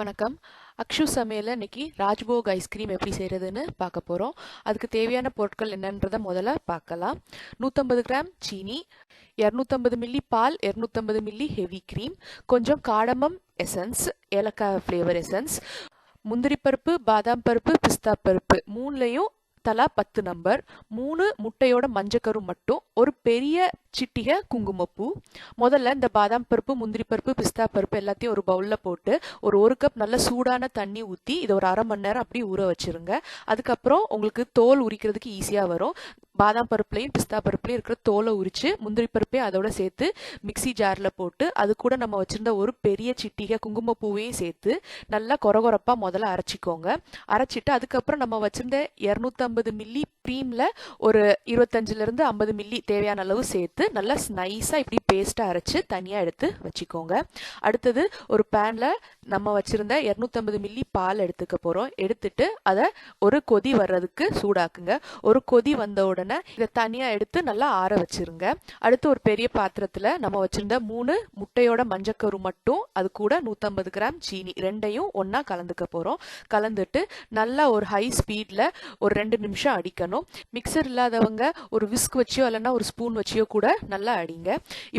வணக்கம். அக்ஷு சமையலில் இன்றைக்கி ராஜ்போக் ஐஸ்கிரீம் எப்படி செய்கிறதுன்னு பார்க்க போகிறோம் அதுக்கு தேவையான பொருட்கள் என்னன்றதை முதல்ல பார்க்கலாம். நூற்றம்பது கிராம் சீனி இரநூத்தம்பது மில்லி பால் இரநூத்தம்பது மில்லி ஹெவி க்ரீம் கொஞ்சம் காடமம் எசன்ஸ் ஏலக்காய் ஃப்ளேவர் எசன்ஸ் முந்திரி பருப்பு பாதாம் பருப்பு பிஸ்தா பருப்பு மூணுலேயும் தலா பத்து நம்பர். மூணு முட்டையோட மஞ்சக்கரு மட்டும். ஒரு பெரிய சிட்டிகை குங்குமப்பூ. முதல்ல இந்த பாதாம் பருப்பு முந்திரி பருப்பு பிஸ்தா பருப்பு எல்லாத்தையும் ஒரு பவுலில் போட்டு ஒரு ஒரு கப் நல்ல சூடான தண்ணி ஊற்றி இதை ஒரு அரை மணி நேரம் அப்படியே ஊற வச்சிருங்க. அதுக்கப்புறம் உங்களுக்கு தோல் உரிக்கிறதுக்கு ஈஸியாக வரும். பாதாம் பருப்புலையும் பிஸ்தா பருப்புலையும் இருக்கிற தோலை உரித்து முந்திரி பருப்பையும் அதோட சேர்த்து மிக்சி ஜாரில் போட்டு அது கூட நம்ம வச்சுருந்த ஒரு பெரிய சிட்டிகை குங்குமப்பூவையும் சேர்த்து நல்லா கொரகொரப்பாக முதல்ல அரைச்சிக்கோங்க. அரைச்சிட்டு அதுக்கப்புறம் நம்ம வச்சுருந்த இரநூத்தம்பது ஐம்பது மில்லி க்ரீமில் ஒரு இருபத்தஞ்சிலேருந்து ஐம்பது மில்லி தேவையான அளவு சேர்த்து நல்லா நைஸாக இப்படி பேஸ்ட்டாக அரைச்சி தனியாக எடுத்து வச்சுக்கோங்க. அடுத்தது ஒரு பேனில் நம்ம வச்சுருந்த இரநூத்தம்பது மில்லி பால் எடுத்துக்க போகிறோம் எடுத்துட்டு அதை ஒரு கொதி வர்றதுக்கு சூடாக்குங்க. ஒரு கொதி வந்த உடனே இதை தனியாக எடுத்து நல்லா ஆற வச்சுருங்க. அடுத்து ஒரு பெரிய பாத்திரத்தில் நம்ம வச்சுருந்த மூணு முட்டையோட மஞ்சக்கரு மட்டும் அது கூட நூற்றம்பது கிராம் சீனி ரெண்டையும் ஒன்றா கலந்துக்க போகிறோம் கலந்துட்டு நல்லா ஒரு ஹை ஸ்பீடில் ஒரு ரெண்டு நிமிஷம் அடிக்கணும். மிக்சர் இல்லாதவங்க ஒரு விஸ்க் வச்சியோ இல்லைன்னா ஒரு ஸ்பூன் வச்சியோ கூட நல்லா அடிங்க.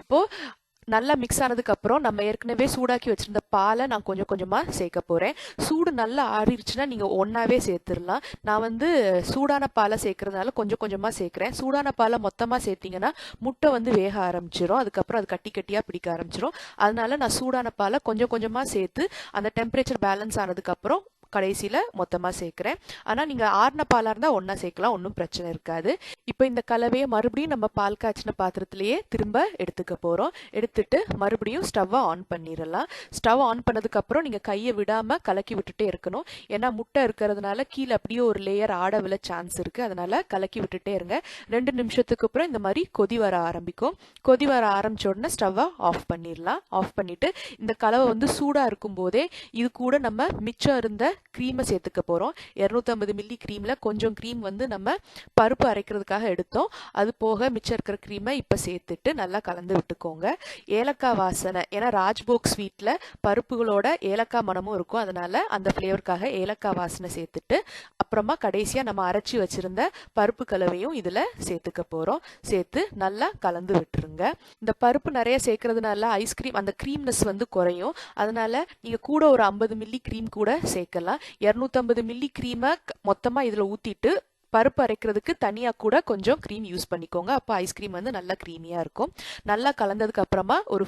இப்போது நல்லா மிக்ஸ் ஆனதுக்கப்புறம் நம்ம ஏற்கனவே சூடாக்கி வச்சுருந்த பாலை நான் கொஞ்சம் கொஞ்சமாக சேர்க்க போகிறேன் சூடு நல்லா ஆறிடுச்சுன்னா நீங்கள் ஒன்றாவே சேர்த்துடலாம். நான் வந்து சூடான பாலை சேர்க்குறதுனால கொஞ்சம் கொஞ்சமாக சேர்க்குறேன். சூடான பாலை மொத்தமாக சேர்த்திங்கன்னா முட்டை வந்து வேக ஆரம்பிச்சிடும் அதுக்கப்புறம் அது கட்டி கட்டியாக பிடிக்க ஆரம்பிச்சிடும் அதனால நான் சூடான பாலை கொஞ்சம் கொஞ்சமாக சேர்த்து அந்த டெம்பரேச்சர் பேலன்ஸ் ஆனதுக்கப்புறம் கடைசியில் மொத்தமாக சேர்க்குறேன். ஆனால் நீங்கள் ஆறின பாலாக இருந்தால் ஒன்றா சேர்க்கலாம் ஒன்றும் பிரச்சனை இருக்காது. இப்போ இந்த கலவையை மறுபடியும் நம்ம பால் காய்ச்சின பாத்திரத்திலேயே திரும்ப எடுத்துக்க போகிறோம் எடுத்துட்டு மறுபடியும் ஸ்டவ்வை ஆன் பண்ணிடலாம். ஸ்டவ் ஆன் பண்ணதுக்கப்புறம் நீங்கள் கையை விடாமல் கலக்கி விட்டுட்டே இருக்கணும். ஏன்னா முட்டை இருக்கிறதுனால கீழே அப்படியே ஒரு லேயர் ஆட விழ சான்ஸ் இருக்குது அதனால் கலக்கி விட்டுட்டே இருங்க. ரெண்டு நிமிஷத்துக்கு அப்புறம் இந்த மாதிரி கொதி வர ஆரம்பிக்கும். கொதி வர ஆரம்பிச்ச உடனே ஸ்டவ்வை ஆஃப் பண்ணிடலாம். ஆஃப் பண்ணிவிட்டு இந்த கலவை வந்து சூடாக இருக்கும் போதே இது கூட நம்ம மிச்சம் இருந்த க்ரீமை சேர்த்துக்க போகிறோம் இரநூத்தம்பது மில்லி க்ரீமில் கொஞ்சம் க்ரீம் வந்து நம்ம பருப்பு அரைக்கிறதுக்காக எடுத்தோம். அது போக மிச்சம் இருக்கிற க்ரீமை இப்போ சேர்த்துட்டு நல்லா கலந்து விட்டுக்கோங்க. ஏலக்காய் வாசனை ஏன்னா ராஜ்போக் ஸ்வீட்டில் பருப்புகளோட ஏலக்காய் மனமும் இருக்கும். அதனால் அந்த ஃப்ளேவருக்காக ஏலக்காய் வாசனை சேர்த்துட்டு அப்புறமா கடைசியாக நம்ம அரைச்சி வச்சுருந்த பருப்பு கலவையும் இதில் சேர்த்துக்க போகிறோம் சேர்த்து நல்லா கலந்து விட்டுருங்க. இந்த பருப்பு நிறைய சேர்க்கறதுனால ஐஸ்கிரீம் அந்த க்ரீம்னஸ் வந்து குறையும். அதனால் நீங்கள் கூட ஒரு ஐம்பது மில்லி க்ரீம் கூட சேர்க்கலாம். இரநூத்தம்பது மில்லி க்ரீமை மொத்தமாக இதில் ஊற்றிட்டு பருப்பு அரைக்கிறதுக்கு தனியாக கூட கொஞ்சம் க்ரீம் யூஸ் பண்ணிக்கோங்க. அப்போ ஐஸ்கிரீம் வந்து நல்லா க்ரீமியாக இருக்கும். நல்லா கலந்ததுக்கு அப்புறமா ஒரு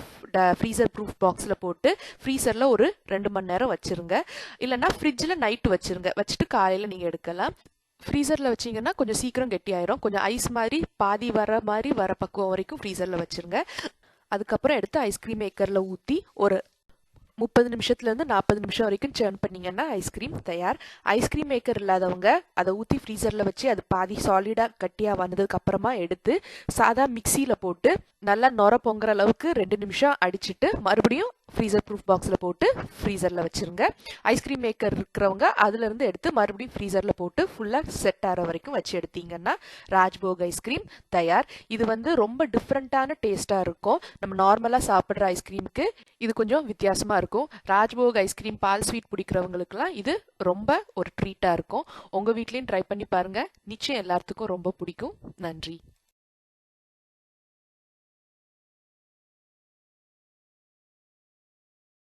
ஃப்ரீசர் ப்ரூஃப் பாக்ஸில் போட்டு ஃப்ரீசரில் ஒரு ரெண்டு மணி நேரம் வச்சுருங்க. இல்லைன்னா ஃப்ரிட்ஜில் நைட்டு வச்சுருங்க. வச்சுட்டு காலையில் நீங்கள் எடுக்கலாம். ஃப்ரீசரில் வச்சிங்கன்னா கொஞ்சம் சீக்கிரம் கெட்டியாயிரும். கொஞ்சம் ஐஸ் மாதிரி பாதி வர மாதிரி வர பக்குவம் வரைக்கும் ஃப்ரீசரில் வச்சுருங்க. அதுக்கப்புறம் எடுத்து ஐஸ்கிரீம் மேக்கரில் ஊற்றி ஒரு முப்பது நிமிஷத்துலேருந்து நாற்பது நிமிஷம் வரைக்கும் சேர்ன் பண்ணிங்கன்னா ஐஸ்கிரீம் தயார். ஐஸ்கிரீம் மேக்கர் இல்லாதவங்க அதை ஊற்றி ஃப்ரீசரில் வச்சு அது பாதி சாலிடாக கட்டியாக வந்ததுக்கு அப்புறமா எடுத்து சாதா மிக்சியில் போட்டு நல்லா நொர பொங்குற அளவுக்கு ரெண்டு நிமிஷம் அடிச்சுட்டு மறுபடியும் ஃப்ரீசர் ப்ரூஃப் பாக்ஸில் போட்டு ஃப்ரீசரில் வச்சுருங்க. ஐஸ்கிரீம் மேக்கர் இருக்கிறவங்க அதுலேருந்து எடுத்து மறுபடியும் ஃப்ரீசரில் போட்டு ஃபுல்லாக செட் ஆகிற வரைக்கும் வச்சு எடுத்தீங்கன்னா ராஜ்போக் ஐஸ்கிரீம் தயார். இது வந்து ரொம்ப டிஃப்ரெண்ட்டான டேஸ்ட்டாக இருக்கும். நம்ம நார்மலாக சாப்பிட்ற ஐஸ்கிரீமுக்கு இது கொஞ்சம் வித்தியாசமாக இருக்கும். ராஜ்போக் ஐஸ்கிரீம் பால் ஸ்வீட் பிடிக்கிறவங்களுக்குலாம் இது ரொம்ப ஒரு ட்ரீட்டாக இருக்கும். உங்கள் வீட்லேயும் ட்ரை பண்ணி பாருங்கள் நிச்சயம் எல்லாத்துக்கும் ரொம்ப பிடிக்கும். நன்றி.